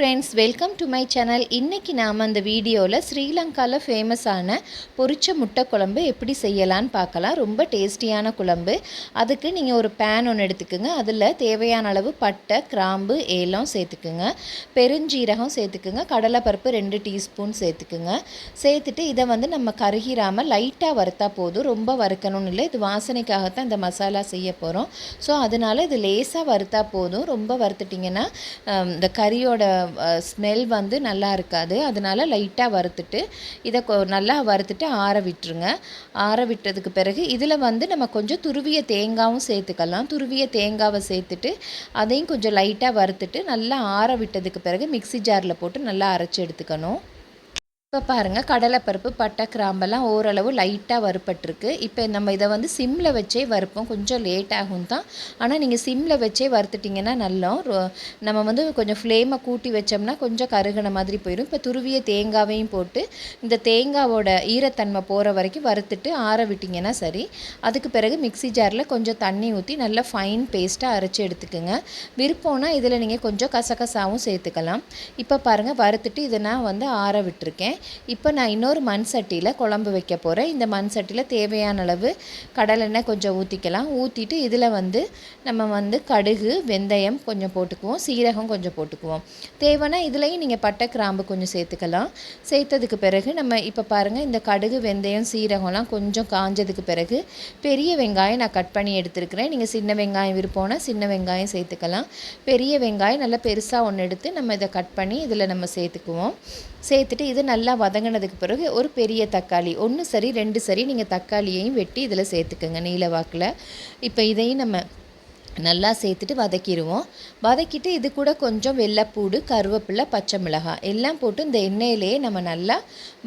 Friends welcome to my channel இன்றைக்கி நாம் அந்த வீடியோவில் ஸ்ரீலங்காவில் ஃபேமஸான பொரிச்ச முட்டை குழம்பு எப்படி செய்யலான்னு பார்க்கலாம். ரொம்ப டேஸ்டியான குழம்பு. அதுக்கு நீங்கள் ஒரு பேன் ஒன்று எடுத்துக்கோங்க. அதில் தேவையான அளவு பட்டை கிராம்பு ஏலம் சேர்த்துக்குங்க. பெருஞ்சீரகம் சேர்த்துக்குங்க. கடலைப்பருப்பு ரெண்டு டீஸ்பூன் சேர்த்துக்குங்க. சேர்த்துட்டு இதை வந்து நம்ம கருகிராமல் லைட்டாக வறுத்தா போதும். ரொம்ப வறுக்கணும்னு இல்லை. இது வாசனைக்காகத்தான் இந்த மசாலா செய்ய போகிறோம் ஸோ அதனால் இது லேசாக வறுத்தா போதும். ரொம்ப வறுத்துட்டிங்கன்னா இந்த கறியோட ஸ்மெல் வந்து நல்லா இருக்காது. அதனால லைட்டாக வறுத்துட்டு இதை கொ நல்லா வறுத்துட்டு ஆற விட்டுருங்க. ஆற விட்டதுக்கு பிறகு இதில் வந்து நம்ம கொஞ்சம் துருவிய தேங்காவும் சேர்த்துக்கலாம். துருவிய தேங்காவை சேர்த்துட்டு அதையும் கொஞ்சம் லைட்டாக வறுத்துட்டு நல்லா ஆற விட்டதுக்கு பிறகு மிக்ஸி ஜாரில் போட்டு நல்லா அரைச்சி எடுத்துக்கணும். இப்போ பாருங்கள் கடலைப்பருப்பு பட்டை கிராம்பெல்லாம் ஓரளவு லைட்டாக வறுப்பட்டிருக்கு இப்போ நம்ம இதை வந்து சிம்மில் வச்சே வறுப்போம். கொஞ்சம் லேட் ஆகும் தான். ஆனால் நீங்கள் சிம்மில் வச்சே வறுத்துட்டிங்கன்னா நல்லா ரொ- நம்ம வந்து கொஞ்சம் ஃப்ளேமை கூட்டி வச்சோம்னா கொஞ்சம் கருகின மாதிரி போயிடும் இப்போ துருவிய தேங்காவையும் போட்டு இந்த தேங்காவோட ஈரத்தன்மை போகிற வரைக்கும் வறுத்துட்டு ஆற விட்டிங்கன்னா சரி. அதுக்கு பிறகு மிக்ஸி ஜாரில் கொஞ்சம் தண்ணி ஊற்றி நல்லா ஃபைன் பேஸ்ட்டாக அரைச்சி எடுத்துக்கோங்க. விருப்பம்னா இதில் நீங்கள் கொஞ்சம் கசகசாவும் சேர்த்துக்கலாம். இப்போ பாருங்கள் வறுத்துட்டு இதை நான் வந்து ஆற விட்டுருக்கேன். இப்போ நான் இன்னொரு மண் சட்டியில் குழம்பு வைக்க போகிறேன் இந்த மண் சட்டியில் தேவையான அளவு கடலெண்ணெய் கொஞ்சம் ஊற்றிக்கலாம் ஊற்றிட்டு இதில் வந்து நம்ம வந்து கடுகு வெந்தயம் கொஞ்சம் போட்டுக்குவோம். சீரகம் கொஞ்சம் போட்டுக்குவோம். தேவைன்னா இதுலேயும் நீங்கள் பட்டை கிராம்பு கொஞ்சம் சேர்த்துக்கலாம். சேர்த்ததுக்கு பிறகு நம்ம இப்போ பாருங்கள் இந்த கடுகு வெந்தயம் சீரகம்லாம் கொஞ்சம் காஞ்சதுக்கு பிறகு பெரிய வெங்காயம் நான் கட் பண்ணி எடுத்துருக்கிறேன். நீங்கள் சின்ன வெங்காயம் விருப்பம்னா சின்ன வெங்காயம் சேர்த்துக்கலாம். பெரிய வெங்காயம் நல்லா பெருசாக ஒன்று எடுத்து நம்ம இதை கட் பண்ணி இதில் நம்ம சேர்த்துக்குவோம். சேர்த்துட்டு இது நல்லா வதங்கினதுக்கு பிறகு ஒரு பெரிய தக்காளி ஒன்று சரி ரெண்டு சரி நீங்கள் தக்காளியையும் வெட்டி இதில் சேர்த்துக்கோங்க நீல வாக்கில். இப்போ இதையும் நம்ம நல்லா சேர்த்துட்டு வதக்கிடுவோம். வதக்கிட்டு இது கூட கொஞ்சம் வெள்ளைப்பூடு கருவேப்பிலை பச்சை மிளகாய் எல்லாம் போட்டு இந்த எண்ணெயிலேயே நம்ம நல்லா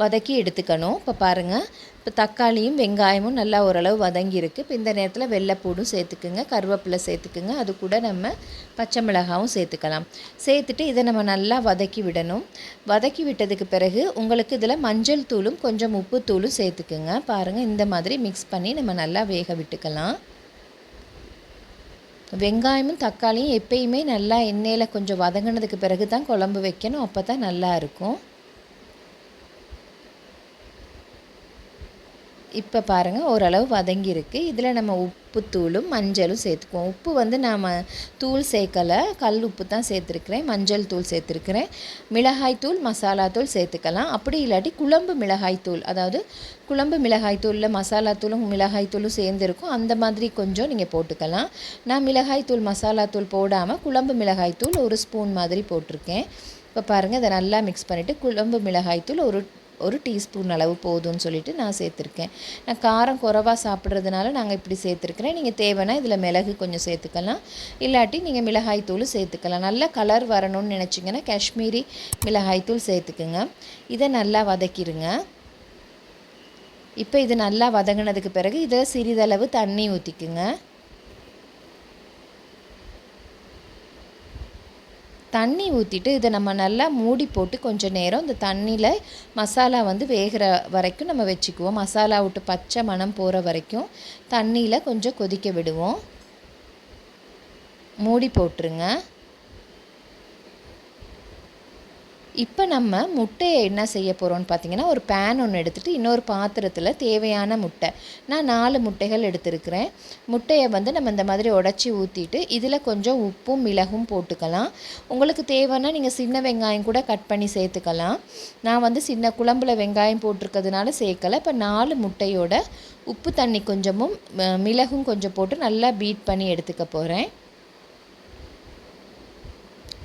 வதக்கி எடுத்துக்கணும். இப்போ பாருங்கள் இப்போ தக்காளியும் வெங்காயமும் நல்லா ஓரளவு வதங்கியிருக்கு. இப்போ இந்த நேரத்தில் வெள்ளைப்பூடும் சேர்த்துக்குங்க கருவேப்பிலை சேர்த்துக்குங்க. அது கூட நம்ம பச்சை மிளகாவும் சேர்த்துக்கலாம். சேர்த்துட்டு இதை நம்ம நல்லா வதக்கி விடணும். வதக்கி விட்டதுக்கு பிறகு உங்களுக்கு இதில் மஞ்சள் தூளும் கொஞ்சம் உப்பு தூளும் சேர்த்துக்குங்க. பாருங்கள் இந்த மாதிரி மிக்ஸ் பண்ணி நம்ம நல்லா வேக விட்டுக்கலாம். வெங்காயமும் தக்காளியும் எப்பயுமே நல்லா எண்ணெயில் கொஞ்சம் வதங்கினதுக்கு பிறகு தான் குழம்பு வைக்கணும். அப்போ தான் நல்லா இருக்கும். இப்போ பாருங்கள் ஓரளவு வதங்கியிருக்கு. இதில் நம்ம உப்பு தூளும் மஞ்சளும் சேர்த்துக்குவோம். உப்பு வந்து நாம் தூள் சேர்க்கலை. கல் உப்பு தான் சேர்த்துருக்கிறேன். மஞ்சள் தூள் சேர்த்துருக்கிறேன். மிளகாய் தூள் மசாலா தூள் சேர்த்துக்கலாம். அப்படி இல்லாட்டி குழம்பு மிளகாய் தூள். அதாவது குழம்பு மிளகாய் தூளில் மசாலா தூளும் மிளகாய் தூளும் சேர்ந்துருக்கும். அந்த மாதிரி கொஞ்சம் நீங்கள் போட்டுக்கலாம். நான் மிளகாய் தூள் மசாலா தூள் போடாமல் குழம்பு மிளகாய் தூள் ஒரு ஸ்பூன் மாதிரி போட்டிருக்கேன். இப்போ பாருங்கள் இதை நல்லா மிக்ஸ் பண்ணிவிட்டு குழம்பு மிளகாய் தூள் ஒரு ஒரு டீஸ்பூன் அளவு போதும்னு சொல்லிட்டு நான் சேர்த்துருக்கேன். நான் காரம் குறவாக சாப்பிட்றதுனால நாங்கள் இப்படி சேர்த்துருக்குறேன். நீங்கள் தேவைன்னா இதில் மிளகு கொஞ்சம் சேர்த்துக்கலாம். இல்லாட்டி நீங்கள் மிளகாய் தூள் சேர்த்துக்கலாம். நல்ல கலர் வரணும்னு நினச்சிங்கன்னா காஷ்மீரி மிளகாய் தூள் சேர்த்துக்குங்க. இதை நல்லா வதக்கிடுங்க இப்போ இது நல்லா வதங்கினதுக்கு பிறகு இதில் சிறிதளவு தண்ணி ஊற்றிக்குங்க தண்ணி ஊற்றிட்டு இதை நம்ம நல்லா மூடி போட்டு கொஞ்சம் நேரம் இந்த தண்ணியில் மசாலா வந்து வேகிற வரைக்கும் நம்ம வச்சுக்குவோம். மசாலா விட்டு பச்சை மணம் போகிற வரைக்கும் தண்ணியில் கொஞ்சம் கொதிக்க விடுவோம். மூடி போட்டுருங்க. இப்போ நம்ம முட்டையை என்ன செய்ய போகிறோம்னு பார்த்தீங்கன்னா ஒரு பேன் ஒன்று எடுத்துகிட்டு இன்னொரு பாத்திரத்தில் தேவையான முட்டை. நான் நாலு முட்டைகள் எடுத்திருக்கிறேன். முட்டையை வந்து நம்ம இந்த மாதிரி உடச்சி ஊற்றிட்டு இதில் கொஞ்சம் உப்பும் மிளகும் போட்டுக்கலாம். உங்களுக்கு தேவைன்னா நீங்கள் சின்ன வெங்காயம் கூட கட் பண்ணி சேர்த்துக்கலாம். நான் வந்து சின்ன குழம்புல வெங்காயம் போட்டிருக்கிறதுனால சேர்க்கலை. இப்போ நாலு முட்டையோட உப்பு தண்ணி கொஞ்சமும் மிளகும் கொஞ்சம் போட்டு நல்லா பீட் பண்ணி எடுத்துக்க போகிறேன்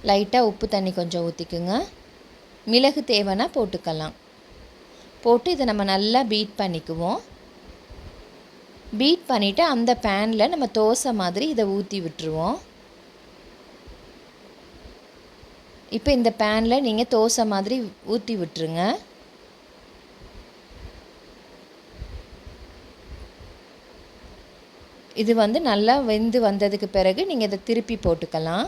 லைட்டாக உப்பு தண்ணி கொஞ்சம் ஊற்றிக்குங்க மிளகு தேவைன்னா போட்டுக்கலாம். போட்டு இதை நம்ம நல்லா பீட் பண்ணிக்குவோம். பீட் பண்ணிவிட்டு அந்த பேனில் நம்ம தோசை மாதிரி இதை ஊற்றி விட்டுருவோம். இப்போ இந்த பேனில் நீங்கள் தோசை மாதிரி ஊற்றி விட்டுருங்க. இது வந்து நல்லா வெந்து வந்ததுக்கு பிறகு நீங்கள் இதை திருப்பி போட்டுக்கலாம்.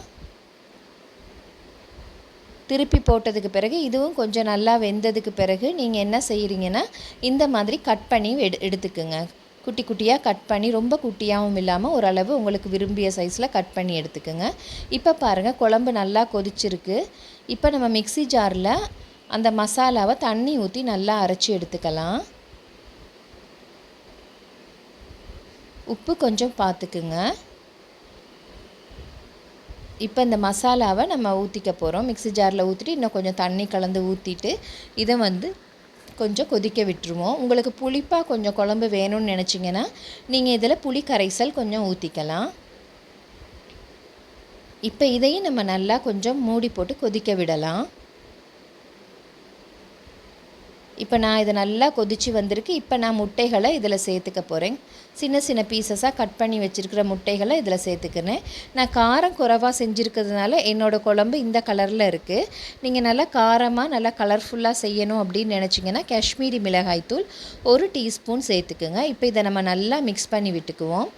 திருப்பி போட்டதுக்கு பிறகு இதுவும் கொஞ்சம் நல்லா வெந்ததுக்கு பிறகு நீங்கள் என்ன செய்கிறீங்கன்னா இந்த மாதிரி கட் பண்ணி எடு எடுத்துக்குங்க. குட்டி குட்டியாக கட் பண்ணி ரொம்ப குட்டியாகவும் இல்லாமல் ஓரளவு உங்களுக்கு விரும்பிய சைஸில் கட் பண்ணி எடுத்துக்கோங்க. இப்போ பாருங்கள் குழம்பு நல்லா கொதிச்சிருக்கு. இப்போ நம்ம மிக்ஸி ஜாரில் அந்த மசாலாவை தண்ணி ஊற்றி நல்லா அரைச்சி எடுத்துக்கலாம். உப்பு கொஞ்சம் பார்த்துக்குங்க இப்போ இந்த மசாலாவை நம்ம ஊற்றிக்க போகிறோம் மிக்ஸி ஜாரில் ஊற்றிட்டு இன்னும் கொஞ்சம் தண்ணி கலந்து ஊற்றிட்டு இதை வந்து கொஞ்சம் கொதிக்க விட்டுருவோம். உங்களுக்கு புளிப்பாக கொஞ்சம் குழம்பு வேணும்னு நினச்சிங்கன்னா நீங்கள் இதில் புளி கரைசல் கொஞ்சம் ஊற்றிக்கலாம் இப்போ இதையும் நம்ம நல்லா கொஞ்சம் மூடி போட்டு கொதிக்க விடலாம். இப்போ நான் இதை நல்லா கொதித்து வந்திருக்கு. இப்போ நான் முட்டைகளை இதில் சேர்த்துக்க போகிறேன் சின்ன சின்ன பீசஸாக கட் பண்ணி வச்சுருக்கிற முட்டைகளை இதில் சேர்த்துக்கிறேன். நான் காரம் குறைவாக செஞ்சுருக்கிறதுனால என்னோடய குழம்பு இந்த கலரில் இருக்குது நீங்கள் நல்லா காரமாக நல்லா கலர்ஃபுல்லாக செய்யணும் அப்படின்னு நினச்சிங்கன்னா காஷ்மீரி மிளகாய்த்தூள் ஒரு டீஸ்பூன் சேர்த்துக்குங்க. இப்போ இதை நம்ம நல்லா மிக்ஸ் பண்ணி விட்டுக்குவோம்.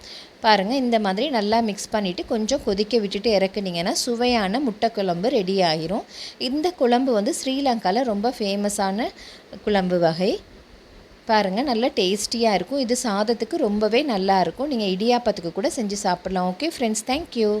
பாருங்கள் இந்த மாதிரி நல்லா மிக்ஸ் பண்ணிவிட்டு கொஞ்சம் கொதிக்க விட்டுட்டு இறக்குனீங்கன்னா சுவையான முட்டை குழம்பு ரெடி ஆகிரும் இந்த குழம்பு வந்து ஸ்ரீலங்காவில் ரொம்ப ஃபேமஸான குழம்பு வகை. பாருங்கள் நல்லா டேஸ்டியாக இருக்கும். இது சாதத்துக்கு ரொம்பவே நல்லாயிருக்கும் நீங்கள் இடியாப்பத்துக்கு கூட செஞ்சு சாப்பிட்லாம். Okay friends thank you